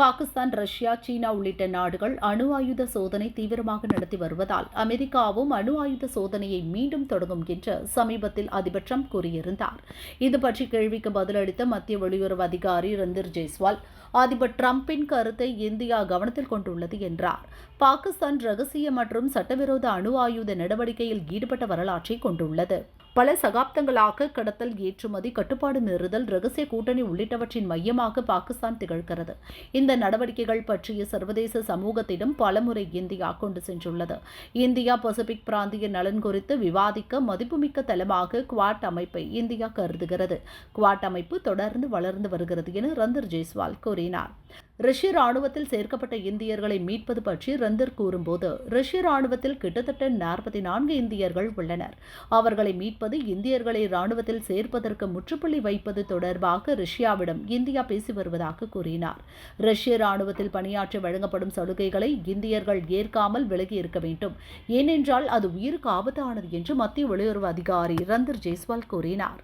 Pakistan Russia சீனா உள்ளிட்ட நாடுகள் அணு ஆயுத சோதனை தீவிரமாக நடத்தி வருவதால் அமெரிக்காவும் அணு ஆயுத சோதனையை மீண்டும் தொடங்கும் என்று சமீபத்தில் அதிபர் ட்ரம்ப் கூறியிருந்தார். இது பற்றி கேள்விக்கு பதிலளித்த மத்திய வெளியுறவு அதிகாரி ரந்தீர் ஜெய்ஸ்வால் அதிபர் டிரம்பின் கருத்தை இந்தியா கவனத்தில் கொண்டுள்ளது என்றார். பாகிஸ்தான் ரகசிய மற்றும் சட்டவிரோத அணு ஆயுத நடவடிக்கையில் ஈடுபட்ட வரலாற்றை கொண்டுள்ளது. பல சகாப்தங்களாக கடத்தல் ஏற்றுமதி கட்டுப்பாடு மீறுதல் ரகசிய கூட்டணி உள்ளிட்டவற்றின் மையமாக பாகிஸ்தான் திகழ்கிறது. இந்த நடவடிக்கைகள் பற்றிய சர்வதேச சமூகத்திடம் பலமுறை இந்தியா கொண்டு சென்றுள்ளது. இந்தியா பசிபிக் பிராந்திய நலன் குறித்து விவாதிக்க மதிப்புமிக்க தளமாக குவாட் அமைப்பை இந்தியா கருதுகிறது. குவாட் அமைப்பு தொடர்ந்து வளர்ந்து வருகிறது என ரந்தர் ஜெய்ஸ்வால் கூறினார். ரஷ்ய ராணுவத்தில் சேர்க்கப்பட்ட இந்தியர்களை மீட்பது பற்றி ரந்தர் கூறும்போது ரஷ்ய ராணுவத்தில் கிட்டத்தட்ட நாற்பத்தி நான்கு இந்தியர்கள் உள்ளனர். அவர்களை மீட்பது இந்தியர்களை ராணுவத்தில் சேர்ப்பதற்கு முற்றுப்புள்ளி வைப்பது தொடர்பாக ரஷ்யாவிடம் இந்தியா பேசி வருவதாக கூறினார். ரஷ்ய ராணுவத்தில் பணியாற்ற வழங்கப்படும் சலுகைகளை இந்தியர்கள் ஏற்காமல் விலகி இருக்க வேண்டும். ஏனென்றால் அது உயிருக்கு ஆபத்தானது என்று மத்திய வெளியுறவு அதிகாரி ரந்தர் ஜெய்ஸ்வால் கூறினார்.